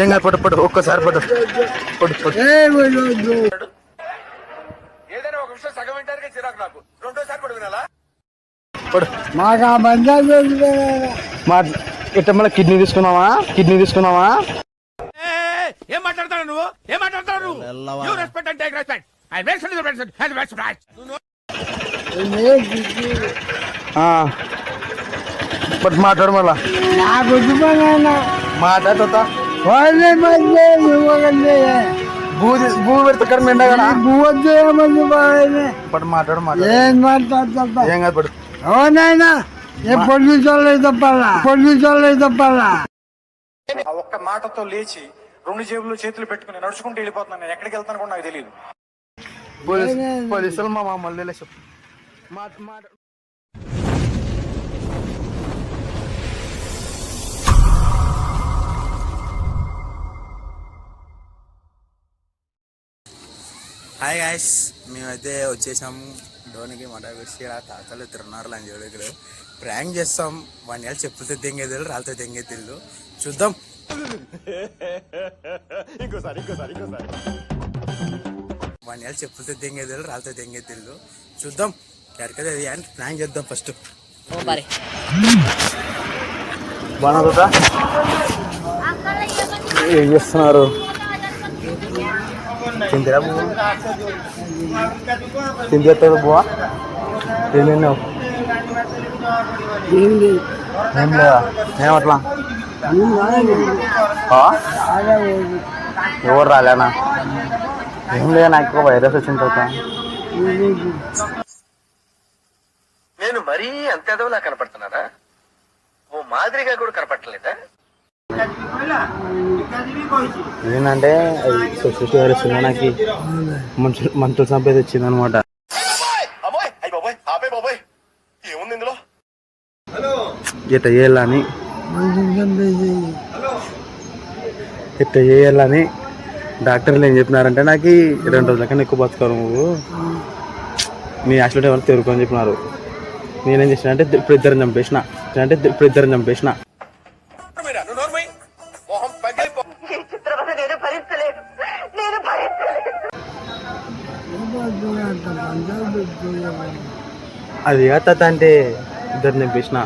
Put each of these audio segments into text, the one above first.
ఏం కాదు పట్టు పట్టు ఒక్కసారి పట్టు పట్టు పట్టు ఏదైనా ఒక విషయం సగం వింటానికి చిరాకు నాకు. రెండోసారి వినాలా? మాకు ఆ బంధాలు మా ఇట్ట మళ్ళీ కిడ్నీ తీసుకున్నావా? కిడ్నీ తీసుకున్నావా? ఏం మాట్లాడతావు నువ్వు? ఏం మాట్లాడతావు నువ్వు? You respect and take respect I make respect మాట్లాడు మళ్ళా. నాకు ఏమని బాగానే పట్టు మాట్లాడు మాట్లాడు ఏం మాట్లాడతా ఏం కాదు పట్టు అవునాయనా ఏ పొల్యూషన్ తప్పాలా పొల్యూషన్ తప్పాలా ఆ ఒక్క మాటతో లేచి రెండు జేబులు చేతులు పెట్టుకుని నడుచుకుంటూ వెళ్ళిపోతున్నాను నేను ఎక్కడికి వెళ్తాను కూడా నాకు తెలియదు పోలీస్ పోలీసులు మా మమ్మల్ని చెప్పు మాట హాయ్ గాయస్ మేమైతే వచ్చేసాము. డోనికి మటాబెట్టి ఆ తాతలు తిరున్నారు లంజోడు ఇక్కడ ప్రాంక్ చేస్తాం. వన్ ఏళ్ళు చెప్పులతో తెంగేదిల్లు రాళ్ళతో తెంగేదిల్లు చూద్దాం. వన్ ఏళ్ళు చెప్పులతో తెంగేదిల్లు రాళ్ళతో చూద్దాం. ఎక్కడికైతే అది అని ప్రాంక్ చేద్దాం ఫస్ట్ బాగా ఏం చేస్తున్నారు? తిందిరా బువ్వ తిందేస్తాడు బువ్వ ఏం తిన్నావు ఏం లేదు ఏం లేదా ఏమట్లా ఆ? ఎవరు రాలేనా ఏం లేదా నాకు వైరస్ వచ్చిన తర్వాత నేను మరీ అంత ఎదవలా కనపడుతున్నారా ఓ మాదిరిగా కూడా కనపడలేదా ఏంటంటే సొసైటీ వారి సినిమాకి నాకు మనుషులు మనుషులు సంపేది వచ్చింది అనమాట ఇట్ట చేయాలని ఇట్ట చేయాలని డాక్టర్లు ఏం చెప్పినారంటే నాకు రెండు రోజుల కన్నా ఎక్కువ బతుకారు నువ్వు మీ హాస్పిటల్ ఎవరు తెరుకొని చెప్పినారు నేనేం చేసిన అంటే ఇప్పుడు ఇద్దరిని చంపేసిన అంటే ఇప్పుడు ఇద్దరిని చంపేసిన అది కాదు తాత అంటే ఇద్దరు చంపేసిన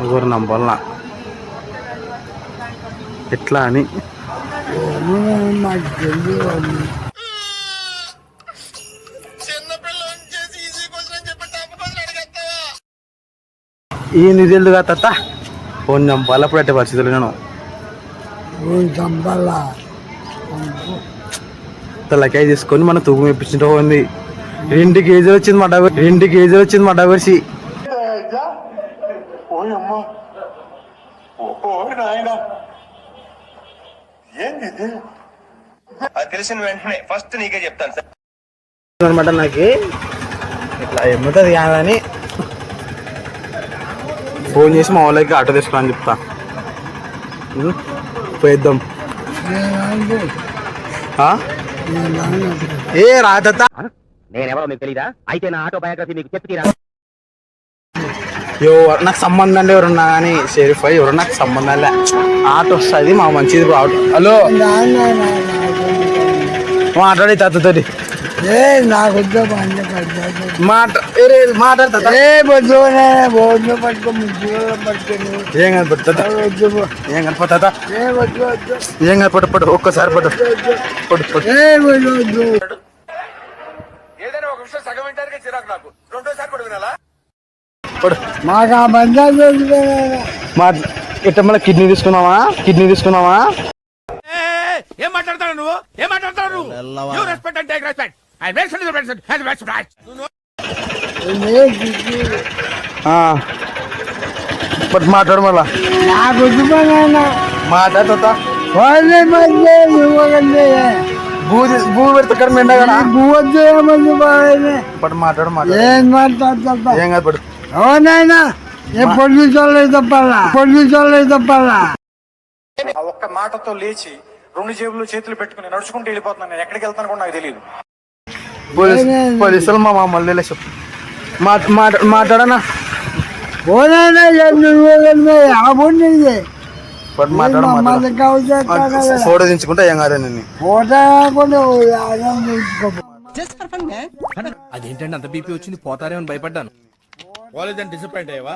ఎవరు నమ్మాలనా? ఎట్లా అని. తెలియదు ఈ నిధులు కాదు తాత? ఫోన్ అప్పుడు అట్టే పరిస్థితులు నేను. చంపాలా? తలకాయ తీసుకొని మన తూకం ఇప్పించుంటే పోయింది. రెండు కేజీలు వచ్చింది మా డబర్ రెండు కేజీలు వచ్చింది మా డబర్సి అది తెలిసిన వెంటనే ఫస్ట్ నీకే చెప్తాను సార్. అనమాట నాకు. ఇట్లా ఎమ్ముతుంది కాదని. ఫోన్ చేసి మా వాళ్ళకి ఆటో తీసుకురా చెప్తా. ఉం? పోయిద్దాం. ఆ? ఏ రాత నేనెవరో మీకు తెలీదా? అయితే నా ఆటోబయోగ్రఫీ మీకు చెప్పి తీరా. ఎవరు నాకు సంబంధం అంటే ఎవరున్నా కానీ షెరీఫ్ అయ్యి ఎవరు నాకు సంబంధం లే. ఆటో వస్తుంది మా మంచిది ఆటో హలో? మాట్లాడి తాతతోటి. ఏ నాకు ఉద్యోగం అన్నీ పడ్డాడు మాట ఏ రే, మాట్లాడు తాత. ఏ బొద్దునే బొద్దు పట్టుకో పట్టుకొని ఏం వద్దు ఏం వద్దు వద్దు. ఏం కనపడు పడు ఒక్కసారి పడు పడు పడు ఏ వద్దు వద్దు. ఏదైనా ఒక విషయం సగం వింటానికి చిరాకు నాకు. రెండోసారి కూడా వినాలా? పడు మాకు ఆ బంధాలు మా ఇట్ట మళ్ళీ కిడ్నీ తీసుకున్నావా కిడ్నీ తీసుకున్నావా ఏం మాట్లాడతావు నువ్వు? ఏం మాట్లాడతావు నువ్వు? You respect and take respect పట్టు మాట్లాడు మళ్ళా నాకు ఉద్యమన్నా మాట్లాడు తాత వాళ్ళే మధ్య ఇవ్వగలే భూ భూ పెడితే ఇక్కడ మెండగా భూవద్దు ఏమని బాగానే పట్టు మాట్లాడు మాట్లాడు ఏం మాట్లాడతా. ఏం కాదు? పడు అవునాయనా ఏ పొల్యూషన్ తప్పాలా పొల్యూషన్ తప్పాలా ఒక్క మాటతో లేచి రెండు జేబులు చేతులు పెట్టుకుని నడుచుకుంటూ వెళ్ళిపోతున్నాను. నేను ఎక్కడికి వెళ్తాను కూడా నాకు తెలియదు పోలీసులు మా మమ్మల్ని చెప్పు. మాట మాట మాట్లాడనా? ఫోటో దించుకుంటా ఏం కాదు నేను అదేంటండి అంత బీపీ వచ్చింది? పోతారేమని భయపడ్డాను. కాలేజ్ అని డిసప్పాయింట్ అయ్యావా